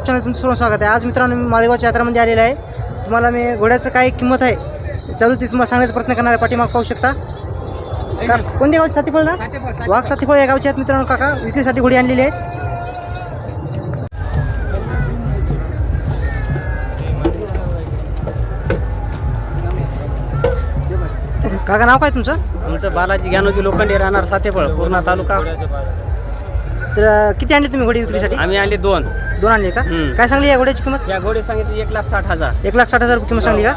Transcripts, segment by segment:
YouTube channel तुमचं सर्व स्वागत आहे. आज मित्रांनो मी माळेगावच्या यात्रामध्ये आलेला आहे. तुम्हाला मी घोड्याचं काय किंमत आहे चालू ती तुम्हाला सांगण्याचा प्रयत्न करणार आहे पाठीमाग पाहू शकता. कोणत्या गावचे साथीफळ ना? वाघ साथीफळ या गावचे आहेत मित्रांनो काका. विक्रीसाठी घोडी आणलेली आहे. काका नाव काय तुमचं? आमचं बालाजी ज्ञानोजी लोखंडे राहणार सातेफळ पूर्णा तालुका. तर किती आणले तुम्ही घोडी विक्रीसाठी? आम्ही आणले दोन. दोन आणले का? हम्म. काय सांगली या घोड्याची किंमत? या घोडे सांगितले एक लाख साठ हजार. एक लाख साठ हजार रुपये किंमत सांगली का?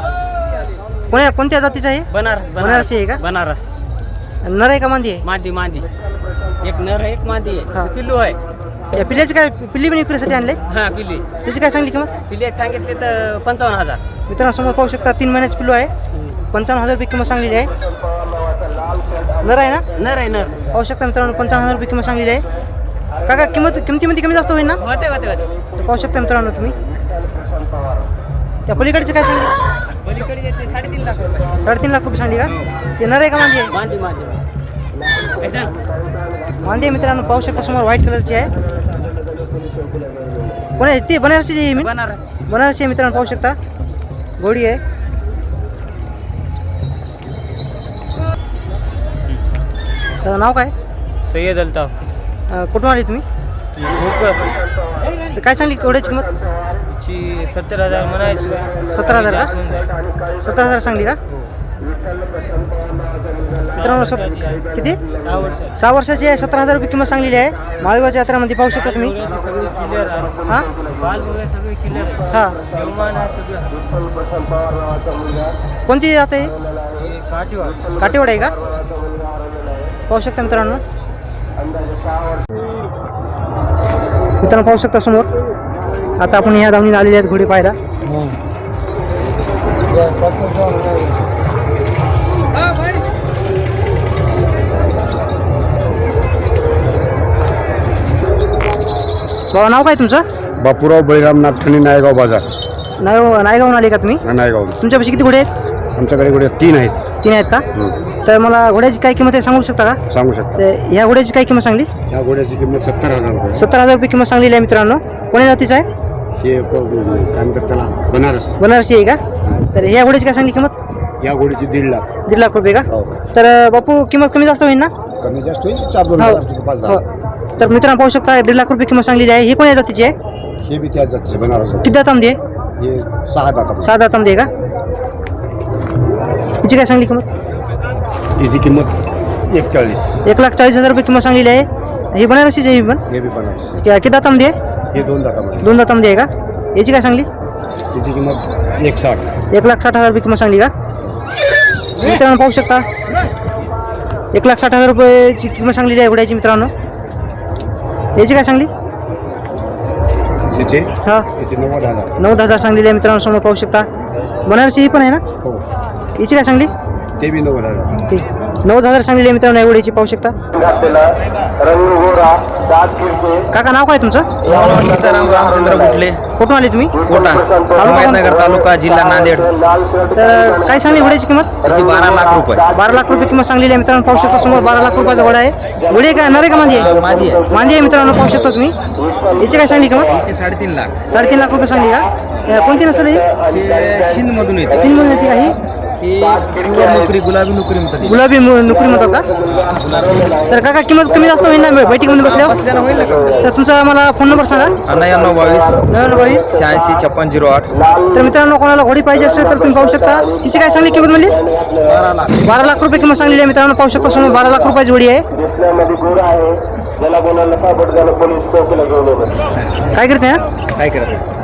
कोण्या कोणत्या जातीचं आहे? बनारस बनारसी. आहे का? बनारस. नर आहे का मांदी आहे? मादी मादी. एक नर आहे, एक मादी हा. आहे पिल्लू आहे. या पिल्ल्याची काय पिल्ली पण विक्रीसाठी आणले? हा पिल्ली. त्याची काय सांगली किंमत? पिल्ली सांगितले तर पंचावन्न हजार. मित्रांनो समोर पाहू शकता तीन महिन्याची पिल्लू आहे. पंचावन्न हजार रुपये किंमत सांगलेली आहे. नर आहे ना? नर आहे नर. पाहू शकता मित्रांनो पंचावन्न हजार रुपये किंमत सांगलेली आहे. काका किंमत किमतीमध्ये कमी जास्त होईल ना? होते होते होते. तर पाहू शकता मित्रांनो तुम्ही. त्या पलीकडचे काय पलीकडे येते साडेतीन लाख रुपये. साडेतीन लाख रुपये सांगली का? ते नर आहे का मांदी? आहे मादी. मादी कैसा? मांदी आहे मित्रांनो पाहू शकता समोर व्हाईट कलरची आहे. कोण आहे? ती बनारसीची आहे मी? बनारस. बनारसी आहे मित्रांनो पाहू शकता. घोडी आहे. त्याचं नाव काय? सय्यद अल्ताफ. अं, कुठून आले तुम्ही? तर काय सांगली घोड्याची किंमत? ची सत्तर हजार म्हणायची. सतरा हजार का? सतरा हजार सांगली का? मित्रांनो सत किती? सहा वर्ष सहा वर्षाची आहे सतरा हजार रुपये किंमत सांगलेली आहे. माळगावच्या यात्रामध्ये पाहू शकता तुम्ही. सगळी क्लिअर आहे. हां? बाल वगैरे सगळे क्लिअर हां. देवमान आहे सगळं. कोणती जात आहे? हे काठीवाड. काटेवाड आहे का? पाहू शकता मित्रांनो. मित्रांनो पाहू शकता समोर. आता आपण ह्या धावणीला आलेले आहेत घोडे पाहायला. बाबा नाव काय तुमचं? बापूराव बळीराम नागठणी नायगाव बाजार. नाव नायगावून आले का तुम्ही? नायगाव तुमच्यापाशी किती घोडे आहेत? आमच्याकडे घोडे तीन आहेत. तीन आहेत का. तर मला घोड्याची काय किंमत आहे सांगू शकता का? सांगू शकता. तर ह्या घोड्याची काय किंमत सांगली? या घोड्याची किंमत सत्तर हजार रुपये. सत्तर हजार रुपये किंमत सांगलेली आहे मित्रांनो. कोण्या जातीचं आहे? हे प- काय म्हणतात त्याला? बनारस. बनारसी आहे का? तर ह्या घोड्याची काय सांगली किंमत? या घोडीची दीड लाख. दीड लाख रुपये का? हो. तर अं, बापू किंमत कमी जास्त होईल ना? कमी जास्त होईल चार दोन हो. हजार रुपये, पाच हो. तर मित्रांनो पाहू शकता दीड लाख रुपये किंमत सांगलेली आहे. ही कोण्या जातीची आहे? हे बी त्याच जातीचे बनारस किती दातामध्ये आहे? हे सहा दाता सहा दातामध्ये आहे का? हिची काय सांगली किंमत? हिची किंमत एकचाळीस. एक लाख चाळीस हजार रुपये किंमत सांगलेली आहे. ही बनारसीची आहे ही पण? हे बी बनारस. किती दातामध्ये आहे? हे दोन दातामध्ये दोन दातामध्ये आहे का? याची काय सांगली? तिची किंमत एक साठ एक लाख साठ हजार रुपये किंमत सांगली का? मित्रांनो पाहू शकता. एक लाख साठ हजार रुपयाची किंमत सांगलेली आहे घोड्याची मित्रांनो. याची काय सांगली? तिचे? हा. तिचे नव्वद हजार. नऊ हजार सांगलेली आहे मित्रांनो समोर पाहू शकता. बनारसी ही पण आहे ना? हो. याची काय सांगली? ते बी नव्वद हजार. ठीक नव्वद हजार सांगलेली आहे मित्रांनो पाहू शकता. काका नाव काय तुमचं? सीताराम रामचंद्र कुठले कुठून आले? तुम्ही कोटा तालुका हिमायतनगर तालुका जिल्हा नांदेड. तर काय सांगली घोड्याची किंमत? त्याची बारा लाख रुपये. बारा लाख रुपये किंमत सांगलेली आहे मित्रांनो पाहू शकता समोर बारा लाख रुपयाचा घोडा आहे. घोडे का? नरे का मांदी आहे? मादी आहे. मांदी आहे मित्रांनो पाहू शकता तुम्ही. याची काय सांगली किंमत? त्याची साडेतीन लाख. साडेतीन लाख रुपये सांगली का? अं, कोणती नसतं ही? हे सिंध मधून येते. सिंध मधून येते का ही नोकरी गुलाबी नोकरी म्हणतात गुलाबी मु- नोकरी म्हणतात का? तर काका किंमत कमी जास्त होईल ना बैठकीमध्ये बसल्यावर? तर तुमचा मला फोन नंबर सांगा. नव्याण्णव बावीस नव्याण्णव बावीस. शहाऐंशी छप्पन झिरो आठ. तर मित्रांनो कोणाला घोडी पाहिजे असेल तर तुम्ही पाहू शकता. हिची काय सांगली किंमत म्हणली? बारा लाख. बारा लाख रुपये किंमत सांगलेली आहे मित्रांनो पाहू शकता समोर बारा लाख रुपयाची जोडी आहे. काय करते हा? काय करत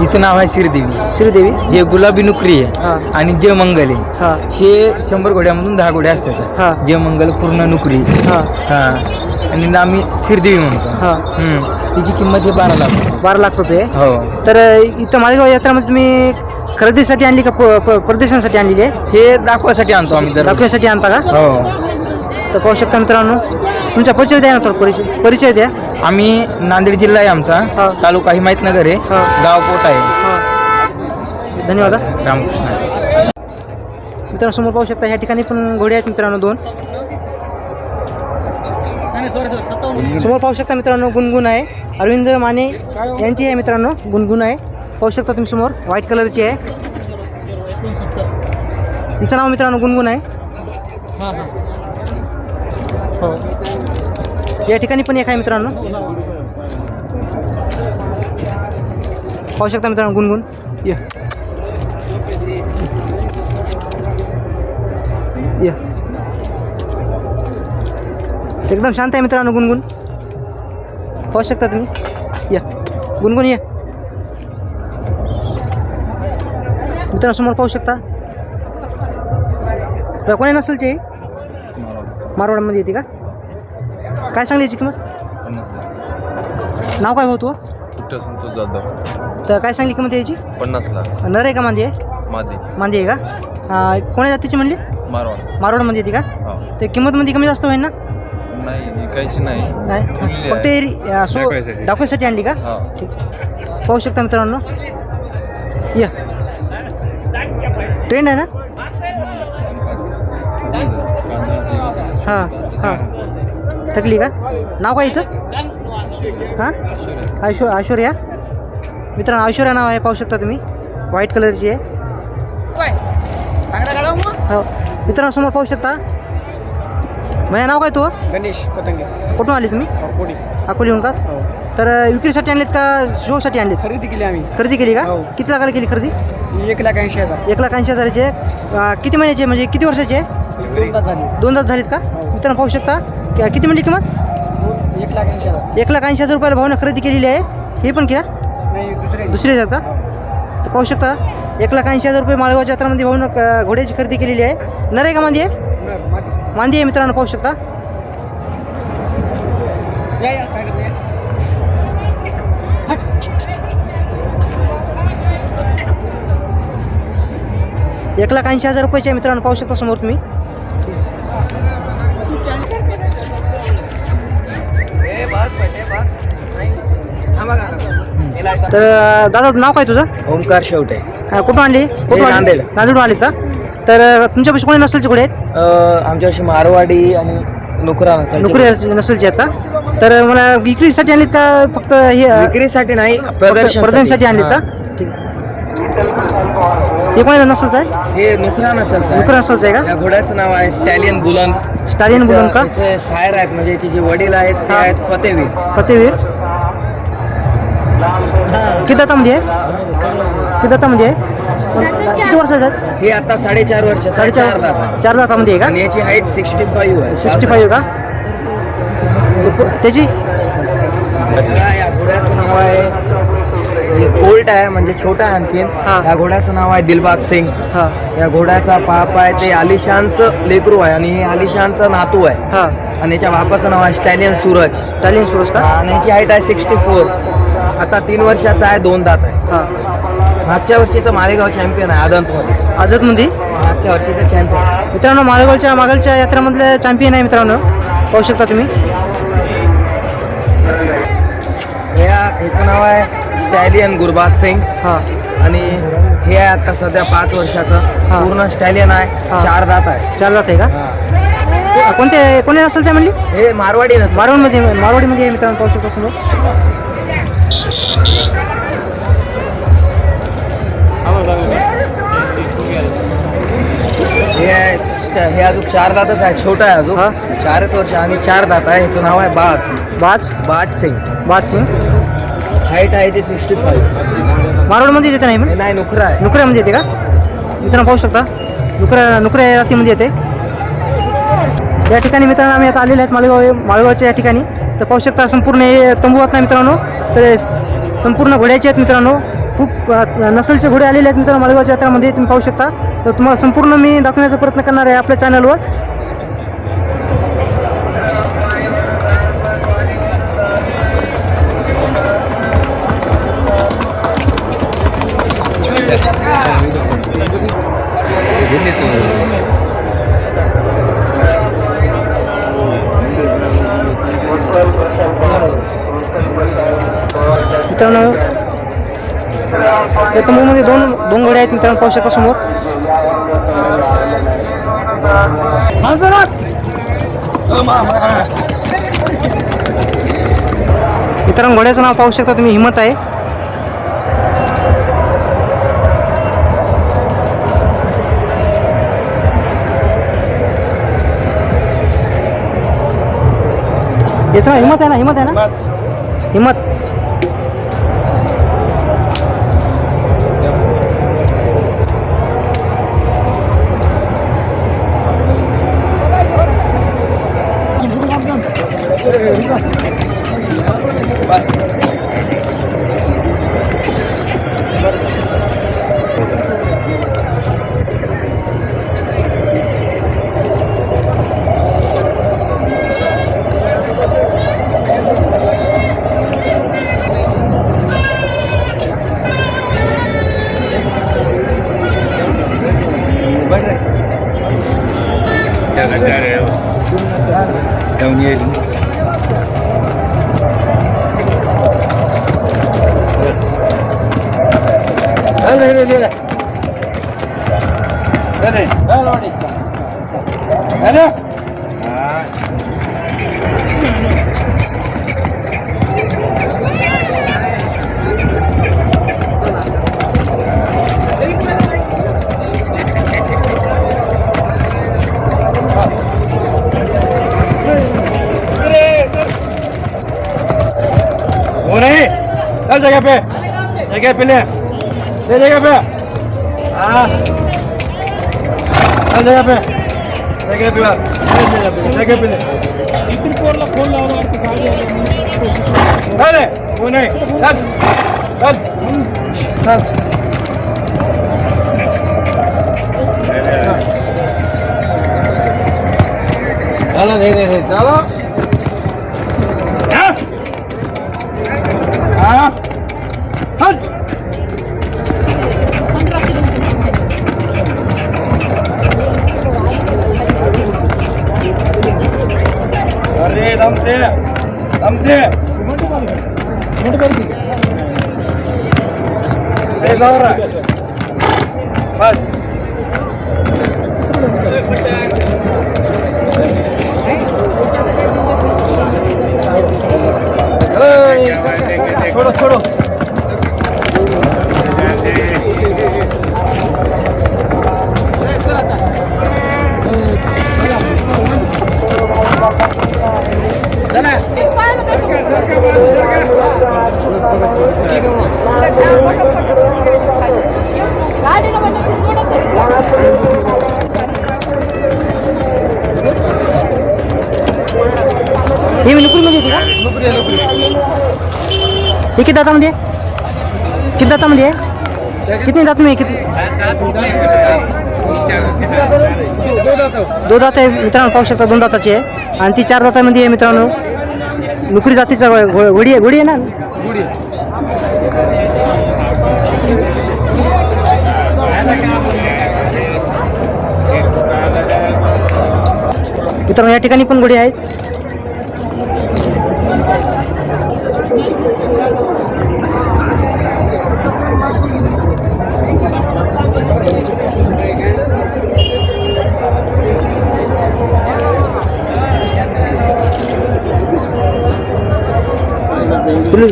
हिचं नाव आहे श्रीदेवी. श्रीदेवी? हे गुलाबी नुकरी हा. आहे आणि जे मंगल आहे. हा. हे शंभर घोड्यामधून दहा घोड्या असतात. हा. जे मंगल पूर्ण नुकरी. हा. हा. आणि आम्ही श्रीदेवी म्हणतो. हा. हम्म. तिची किंमत हे बारा लाख बारा लाख रुपये. हो. तर इथं मालेगाव यात्रामध्ये तुम्ही खरेदीसाठी आणली का प- प- प्रदर्शनासाठी आणलेली आहे? हे दाखवासाठी आणतो आम्ही दर दाखवण्यासाठी आणता का? हो. तर पाहू शकता मित्रांनो तुमचा परिचय द्या ना थोडा परिचय परिचय द्या. आम्ही नांदेड जिल्हा आहे आमचा. हा. तालुका हिमायतनगर आहे. हा. गाव कोट आहे. हां. धन्यवाद हा. रामकृष्ण मित्रांनो समोर पाहू शकता ह्या ठिकाणी पण घोडे आहेत मित्रांनो दोन. समोर पाहू शकता मित्रांनो गुणगुण आहे. अरविंद माने यांची आहे मित्रांनो गुणगुण आहे. पाहू शकता तुम्ही समोर व्हाईट कलरची आहे. हिचं नाव मित्रांनो गुणगुण आहे. हो. या ठिकाणी पण एक आहे मित्रांनो. पाहू शकता मित्रांनो गुणगुण. ये. या. एकदम शांत आहे मित्रांनो गुणगुण. पाहू शकता तुम्ही? या. गुणगुण या. मित्रांनो समोर पाहू शकता? कोणी नसेल ते. मारवाडमध्ये येते का? काय सांगली याची किंमत? नाव काय भाऊ तू संतोष जाधव तर काय सांगली किंमत याची पन्नासला नर आहे का मांदी आहे? मादे. मांदी आहे का? कोण्या जातीची म्हणली मारवाड. मारवाडमध्ये येते का? हो. ते किंमतमध्ये कमी जास्त होईल ना? नाही फक्त सो दाखवायसाठी. दाखवायसाठी आणली का? हो. ठीक. पाहू शकता मित्रांनो. या. ट्रेंड आहे ना? हां हां. थकली का? नाव काय हिचं? हां? ऐश्व ऐश्वर्या? मित्रांनो ऐश्वर्या नाव आहे पाहू शकता तुम्ही. व्हाईट कलरची आहे. हो. मित्रांनो समोर पाहू शकता. भैया नाव काय तू? गणेश पतंगे. कुठून आली तुम्ही? कोणी अकोलीहून का? तर अं, विक्रीसाठी आणलीत का? शोसाठी आणलीत? खरेदी केली आम्ही. खरेदी केली का? हो. किती लाखाला केली खरेदी? एक लाख ऐंशी हजार. एक लाख ऐंशी हजाराची आहे. अं, किती महिन्याची आहे? म्हणजे किती वर्षाची आहे? दोन तास झालीत का? मित्रांनो पाहू शकता. कि- किती म्हणली किंमत? एक लाख ऐंशी हजार. एक लाख ऐंशी हजार रुपयाला भावनं खरेदी केलेली आहे. हे पण क्या नाही दुसरे दुसरी आहेत का तर पाहू शकता एक लाख ऐंशी हजार रुपये माळगाव यात्रामध्ये भावनं घोड्याची खरेदी केलेली आहे. नर आहे का मांदी? आहे मांदी. आहे मित्रांनो पाहू शकता. एक लाख ऐंशी हजार रुपयाचे आहे मित्रांनो पाहू शकता समोर तुम्ही. तर दादा नाव काय तुझं? ओमकार शेवटे. अं, कुठून आणली कुठून आणली? नांदेड. नांदेडून आली का? तर तुमच्यापाशी कोणी नसलचे घोडे आहेत आमच्याशी मारवाडी आणि नुकरा नसेल नोकरी नसलचे आहेत का? तर मला विक्रीसाठी आणलीत का फक्त हे अं, विक्रीसाठी नाही प्रदर्शन प्रदर्शनासाठी. आणलीत का? ठीक आहे. हे कोणाला नसलचं आहे? हे नुकरा नसेल नोकरी नसलचं आहे या घोड्याचं नाव आहे स्टॅलियन बुलंद. स्टालियन बोलून का? याचे सायर आहेत म्हणजे याचे जे वडील आहेत ते. आहेत फतेवीर फतेवीर किती आहे किती आहे किती वर्षाचे आहेत? हे आता साडेचार वर्ष साडेचार दात आहे चार दातामध्ये आहे आणि याची हाईट सिक्स्टी फाईव्ह आहे का? सिक्स्टी फाईव्ह का त्याची या घोड्याचं नाव आहे कोल्ट आहे म्हणजे छोटा आहे आणखीन. हा. या घोड्याचं नाव आहे दिलबाग सिंग. हां. या घोड्याचा पाप आहे ते आलिशानचं लेकरू आहे आणि हे आलिशानचं नातू आहे. हां. आणि याच्या बापाचं नाव आहे स्टॅलियन सूरज. स्टालियन सुरज का? आणि याची हाईट आहे सिक्स्टी फोर आता तीन वर्षाचा आहे दोन दात आहे. हां. मागच्या वर्षीचं मालेगाव चॅम्पियन आहे आदंतमध्ये आझादमध्ये मागच्या वर्षीचं चॅम्पियन मित्रांनो मालेगावच्या मागलच्या यात्रेमधले चॅम्पियन आहे मित्रांनो. पाहू शकता तुम्ही. या ह्याचं नाव आहे स्टॅलियन गुरबाज सिंग. हां. आणि हे आहे आता सध्या पाच वर्षाचं. हा. पूर्ण स्टॅलियन आहे. हा. चार दात आहे. चार दात आहे का? को- कोणते कोणी नसेल त्या म्हणली? हे मारवाडी नसतं मारवाडमध्ये मारवाडीमध्ये आहे मित्रांनो पाहू शकता समोर हे आहे हे अजून चार दातच आहे. छोटा आहे अजून. हा. चारच वर्ष आणि चार दात आहे. ह्याचं नाव आहे बाज. बाज? बाज सिंग. बाज सिंग. हाईट आहे ते सिक्स्टी फाईव्ह मारवाडमध्ये येते नाही पण? नाही नुकरा आहे. नुकऱ्यामध्ये येते का? मित्रांनो पाहू शकता. नुकऱ्या नुकऱ्या जातीमध्ये येते. या ठिकाणी मित्रांनो आम्ही आता आलेले आहेत मालेगाव मालेगावच्या या ठिकाणी. तर पाहू शकता संपूर्ण हे तंबू आहेत ना मित्रांनो? तर संपूर्ण घोड्याचे आहेत मित्रांनो. खूप नसलचे घोडे आलेले आहेत मित्रांनो मालेगावच्या यात्रामध्ये. तुम्ही पाहू शकता. तर तुम्हाला संपूर्ण मी दाखवण्याचा प्रयत्न करणार आहे आपल्या चॅनलवर मित्रांनो या तंबूमध्ये दोन दोन घड्या आहेत मित्रांनो पाहू शकता समोर. मित्रांनो घोड्याचं नाव पाहू शकता तुम्ही हिंमत आहे. याचं नाव हिंमत आहे ना हिंमत आहे ना नहीं चल जगह पे. जगह पे ले. ले जगह पे. हाँ चल जगह पे. जगह पे बस जगह पे जगह पे ले. अरे वो नहीं. चल. चल. चल. चलो. नहीं नहीं चलो. अरे दम से दम से ए, जाओ रहा है। बस ए, छोड़ो छोड़ो हे मी नुकरीमध्ये मध्ये हे किती दातामध्ये आहे? किती दातामध्ये आहे? किती दात मी किती? दोन दात आहे मित्रांनो पाहू शकता दोन दाताची आहे. आणि ती चार दातामध्ये आहे मित्रांनो. नुकरी जातीचा घो- घोडी आहे घोडी आहे ना? मित्रांनो या ठिकाणी पण घोडी आहेत. पिलू.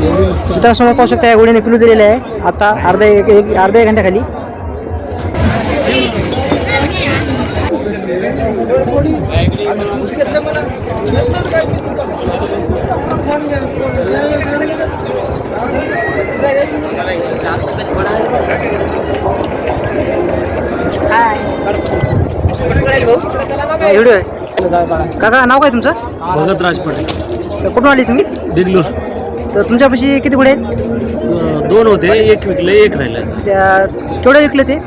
मित्रांनो समोर पाहू शकता या घोडीने पिलू दिलेले आहे. आता अर्धा एक एक अर्ध्या एक घंट्याखाली. व्हिडिओ आहे? काका नाव काय तुमचं? भगत राजपटे. तर कुठून आली तुम्ही? दिगलूर तर तुमच्यापाशी किती घोडे आहेत? अं, दोन होते एक विकले एक राहिलं. त्या केवढे विकले ते?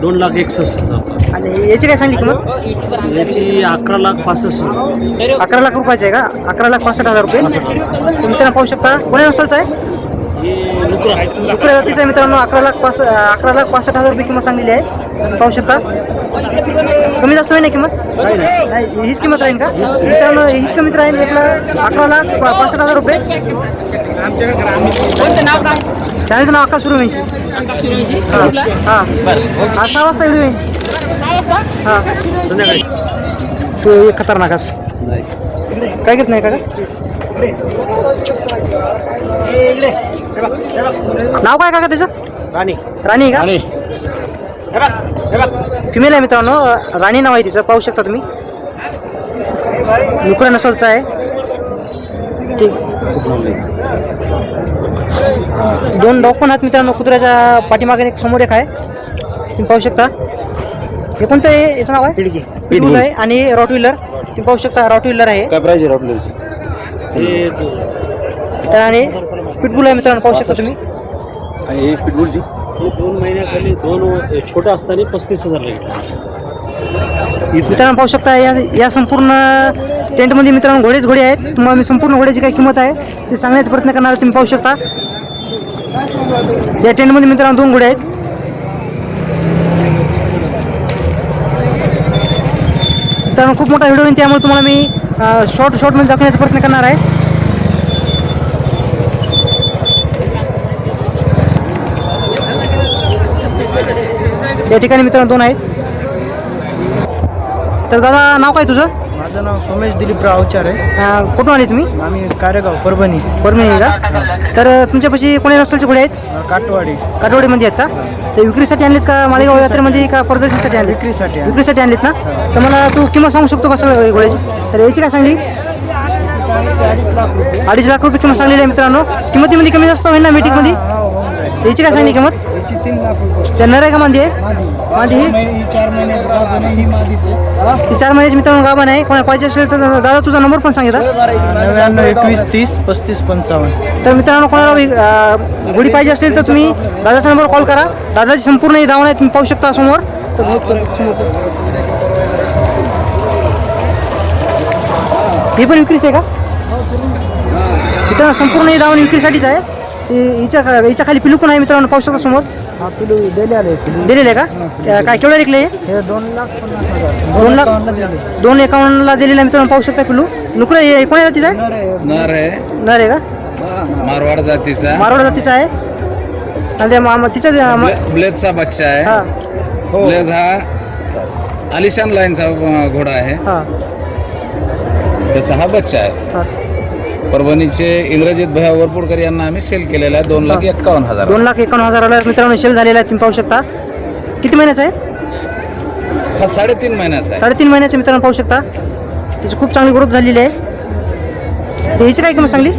दोन लाख एकसष्ट हजार. आणि याची काय सांगली किंमत? याची अकरा लाख पासष्ट हजार. अकरा लाख रुपयाचे आहे का? अकरा लाख पासष्ट हजार रुपये. तुम्ही त्यांना पाहू शकता. कोण्या नसलचं आहे? दुसऱ्या जातीचा आहे मित्रांनो अकरा लाख पास अकरा लाख पासष्ट हजार रुपये किंमत सांगलेली आहे. पाहू शकता. कमी जास्त होईल ना किंमत? नाही हीच किंमत राहील का? मित्रांनो हीच किंमत राहील एक लाख अकरा लाख पा- पासष्ट हजार रुपये. चॅनलचं नाव आकाश सूर्यवंशी हां हां. आज सहा वाजता व्हिडिओ येईल हां. संध्याकाळी. खतरनाक अस काय घेत नाही का नाव काय काका त्याचं? राणी. राणी आहे का फिमेल आहे मित्रांनो राणी नाव आहे तिचं पाहू शकता तुम्ही. लुकरा नसलचं आहे. ठीक. दोन डॉग पण आहेत मित्रांनो कुत्र्याच्या पाठीमागे एक समोर एक आहे. तुम्ही पाहू शकता. हे कोणतं आहे? याचं नाव आहे? पिडगी. आहे आणि रॉट व्हीलर तुम्ही पाहू शकता रॉट व्हीलर आहे. काय प्राईज आहे रॉटलरची तर आणि पिटबुल आहे मित्रांनो पाहू शकता तुम्ही. आणि ही पिटबुलची हे दोन महिन्याखाली दोन छोटं असताना पस्तीस हजार घेतला मित्रांनो पाहू शकता या या संपूर्ण टेंटमध्ये मित्रांनो घोडेच घोडे आहेत. तुम्हाला मी संपूर्ण घोड्याची काय किंमत आहे ते सांगण्याचा प्रयत्न करणार तुम्ही पाहू शकता. या टेंटमध्ये मित्रांनो दोन घोडे आहेत. मित्रांनो खूप मोठा व्हिडिओ आहे त्यामुळे तुम्हाला मी शॉर्ट शॉर्टमध्ये दाखवण्याचा प्रयत्न करणार आहे. या ठिकाणी मित्रांनो दोन आहेत. तर दादा नाव काय तुझं? माझं नाव सोमेश दिलीपराव अवचार आहे. कुठून आले तुम्ही? आम्ही कार्यगाव परभणी. परभणी का? तर तुमच्यापाशी कोणी नसलचे घोडे आहेत? काटवाडी. काटवडीमध्ये आहेत का? ते विक्रीसाठी आणलेत का मालेगाव यात्रेमध्ये का प्रदर्शनासाठी आणले विक्रीसाठी विक्रीसाठी आणलेत ना? तर मला तू किंमत सांगू शकतो का सगळं घोड्याची तर याची काय सांगली? अडीच लाख रुपये किंमत सांगलेली आहे मित्रांनो. किंमतीमध्ये कमी जास्त होईल ना मीटिंगमध्ये याची काय सांगली किंमत? याची तीन लाख रुपये. त्या नर आहे? का मांदी आहे मांदी ही ही चार महिन्याची गाभण आहे, ही मादीची. ती चार महिन्याची मित्रांनो गाभण आहे. कोणा पाहिजे असेल तर दादा तुझा नंबर पण सांगितला नव्याण्णव एकवीस तीस पस्तीस पंचावन्न. तर मित्रांनो कोणाला वि- अं, गुढी पाहिजे असेल तर तुम्ही दादाचा नंबर कॉल करा. दादाची संपूर्ण ही धावण आहे तुम्ही पाहू शकता समोर. तर ही पण विक्रीच आहे का? मित्रांनो संपूर्ण ही धावण विक्रीसाठीच आहे. ती हिच्या हिच्या खाली पिलू पण आहे मित्रांनो पाहू शकता समोर हा पिलू दिले आले पिलू. दिलेले का? काय केवढे विकले हे? दोन लाख पन्नास हजार. दोन लाख. दोन एकावन्नला दिलेला मित्रांनो पाहू शकता पिलू. नुकरं हे कोण्या जातीचं आहे? नर आहे. नर आहे. का? मारवाड जातीचा. मारवाड जातीचा आहे. आणि ते मा- तिचं जे- मा- ब्ले- ब्लेडचा बच्चा आहे. हा. ब्लेज हा आलिशान लाईनचा घोडा आहे. हा. त्याचा हा बच्चा आहे. हा. परभणीचे इंद्रजित भैया वरपुडकर यांना आम्ही सेल केलेला आहे. दोन लाख एक्कावन्न हजार दोन लाख एकावन्न हजाराला मित्रांनो शेल झालेला आहे. तुम्ही पाहू शकता. किती महिन्याचा आहे? हा साडेतीन महिन्याचा आहे. साडेतीन महिन्याचा मित्रांनो पाहू शकता. त्याची खूप चांगली ग्रोथ झालेली आहे. याची काय किंमत सांगली?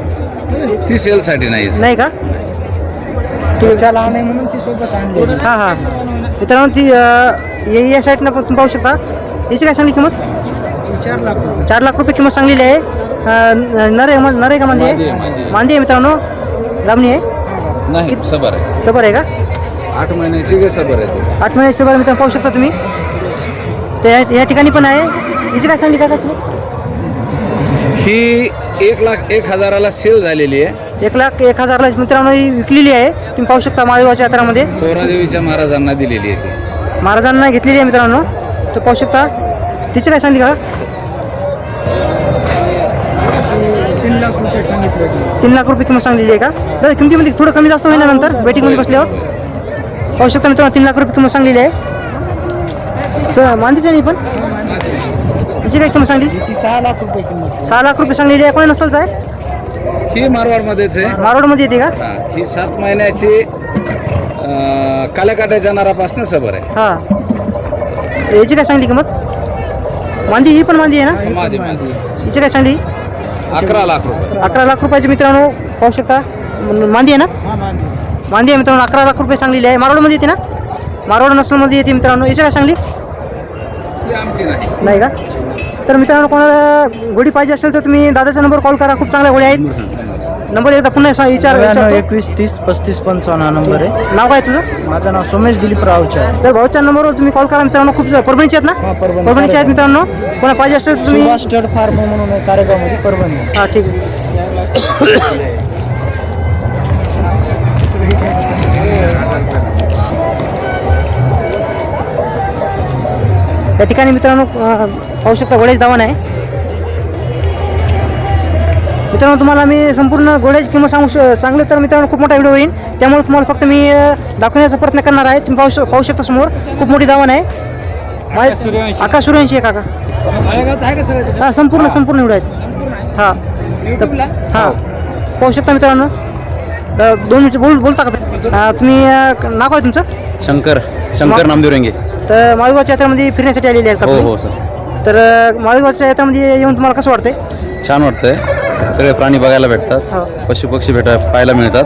ती सेलसाठी नाही. नाही का? त्या लहान आहे म्हणून ती सोबत आणली. हां हां. मित्रांनो ती अं, या या साईडनं पण तुम्ही पाहू शकता. याची काय सांगली किंमत? चार लाख रुपये. चार लाख रुपये किंमत सांगलेली आहे. नर नर का मांदी आहे मादी आहे. मित्रांनो. गामणी आहे. नाही सबर आहे. सबर आहे का? आठ महिन्याची सबर आहे ती. आठ महिने सबर मित्रांनो पाहू शकता तुम्ही. ते या- ठिकाणी पण आहे. याची काय सांगली का तुम्ही? ही एक लाख एक हजाराला सेल झालेली आहे. एक लाख एक हजारला मित्रांनो ही विकलेली आहे. तुम्ही पाहू शकता माळेगावच्या यात्रामध्ये पोरादेवीच्या महाराजांना दिलेली आहे ती. महाराजांना घेतलेली आहे मित्रांनो. तर पाहू शकता. तिची काय सांगली का तीन लाख रुपये सांगितले. तीन लाख रुपये किंमत सांगलेली आहे का? दादा किमतीमध्ये थोडं कमी जास्त होईल ना नंतर? वेटिंगमध्ये बसल्यावर? पाहू शकता मित्रांनो तीन लाख रुपये किंमत सांगलेली आहे. सर मानतीच नाही पण? तिची काय किंमत सांगली? सहा लाख रुपये किंमत. सहा लाख रुपये सांगलेली आहे. कोणी नसलच आहे? ही मारवाडमध्येच आहे. मारोडमध्ये येते का? हा, ही सात महिन्याची अं, काल्याकाट्याच्या नारापासून सबर आहे. हां. याची काय सांगली किंमत? मांदी ही पण मांदी आहे ना? मादी मादी हिची काय सांगली? अकरा लाख रुपये. अकरा लाख रुपयाचे मित्रांनो पाहू शकता. मांदी आहे ना? हा. मांदी. आहे मित्रांनो अकरा लाख रुपये सांगलेली आहे. मारोडमध्ये येते ना? मारोड नसलमध्ये येते मित्रांनो. याची काय सांगली? ही आमची नाही. नाही का? तर मित्रांनो कोणाला घोडी पाहिजे असेल तर तुम्ही दादाचा नंबर कॉल करा. खूप चांगल्या घोड्या आहेत. नंबर एकदा पुन्हा सा विचार एकवीस तीस पस्तीस पंचावन्न नंबर आहे. नाव काय तुझं? माझं नाव सोमेश दिलीप रावच्या तर भाऊच्या नंबरवर तुम्ही कॉल करा मित्रांनो खूप परभणीचे आहेत ना? परभणीचे आहेत मित्रांनो. कोणा पाहिजे असेल तुम्ही स्टेट फार्म म्हणून कार्यक्रम होती परभणी. हा ठीक आहे. या ठिकाणी मित्रांनो पाहू शकता वडेश दावण आहे. मित्रांनो तुम्हाला मी संपूर्ण घोड्याची किंमत सांगू श- सांगले तर मित्रांनो खूप मोठा व्हिडिओ होईल. त्यामुळे तुम्हाला फक्त मी दाखवण्याचा प्रयत्न करणार आहे. तुम्ही पाहू शक पाहू शकता समोर. खूप मोठी दावण आहे. आकाश सूर्यवंशी. आहे काका. हा संपूर्ण संपूर्ण व्हिडिओ आहेत हा. तर- हा. पाहू शकता मित्रांनो. तर दोन मिनिट बोल बोलता का? तुम्ही? हा, नाव आहे तुमचं? शंकर शंकर नामदेव रेंगे तर माळगावच्या यात्रेमध्ये फिरण्यासाठी आलेले आहेत का हो? हो सर. तर माळगावच्या यात्रेमध्ये येऊन तुम्हाला कसं वाटतंय? छान वाटतंय. सगळे प्राणी बघायला भेटतात. हो. पशु पक्षी भेटा पाहायला मिळतात.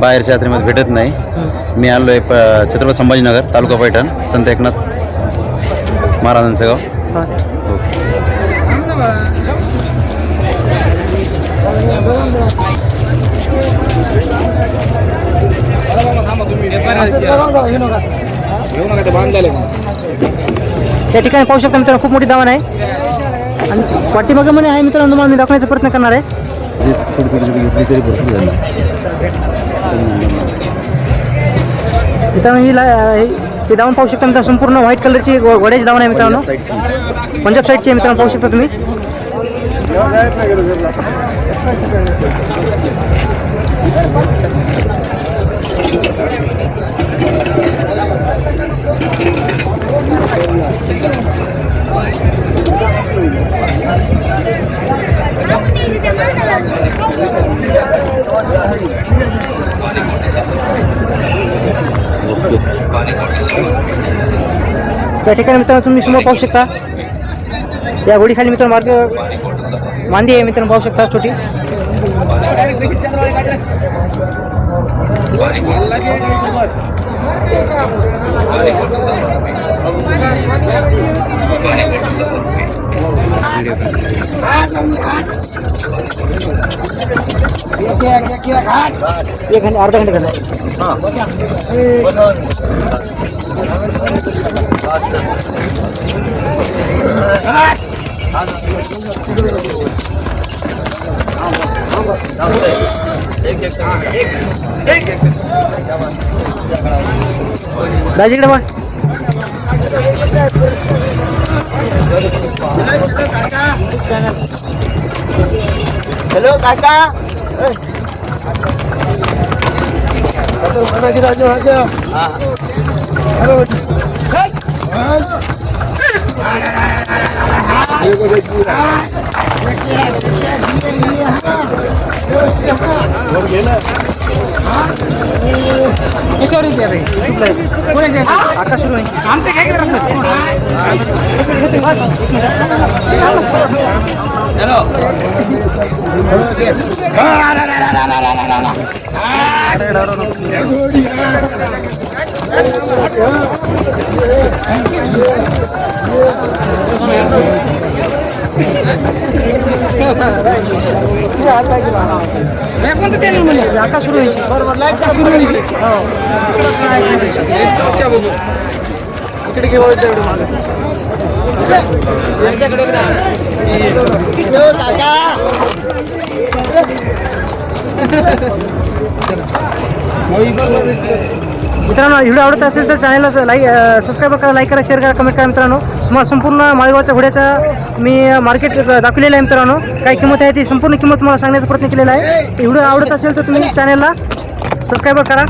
बाहेरच्या यात्रेमध्ये भेटत नाही. मी आलो आहे प छत्रपती संभाजीनगर तालुका पैठण संत एकनाथ महाराजांचं गाव. हा. हो त्या ठिकाणी पाहू शकता मित्रांनो खूप मोठी दावण आहे. आणि पाठीमागामध्ये आहे मित्रांनो तुम्हाला मी दाखवण्याचा प्रयत्न करणार आहे. जे थोडी थोडी थोडी घेतली तरी भरपूर झाली. मित्रांनो ही ला- ही- ही दावण पाहू शकता मित्रांनो संपूर्ण व्हाईट कलरची घो- घोड्याची दावण आहे मित्रांनो. साईडची पंजाब साईडची आहे मित्रांनो पाहू शकता तुम्ही. त्या ठिकाणी मित्रांनो तुम्ही समोर पाहू शकता. या घोडीखाली मित्र मार्ग मांदी आहे मित्रांनो पाहू शकता छोटी. एक घंटे अर्धा घंटे घंटा दाजीकडे बघ हॅलो काका आकाश सुरू आहे आकाश सुरू आहे बरोबर लाईक करा सुरू आहे इकडे घेऊ मित्रांनो व्हिडिओ आवडत असेल तर चॅनलला लाईक सबस्क्राईब करा लाईक करा शेअर करा कमेंट करा मित्रांनो. तुम्हाला संपूर्ण माळेगावच्या घोड्याचा मी मार्केट दाखवलेलं आहे मित्रांनो. काय किंमत आहे ती संपूर्ण किंमत तुम्हाला सांगण्याचा प्रयत्न केलेला आहे. व्हिडिओ आवडत असेल तर तुम्ही चॅनलला सबस्क्राईब करा.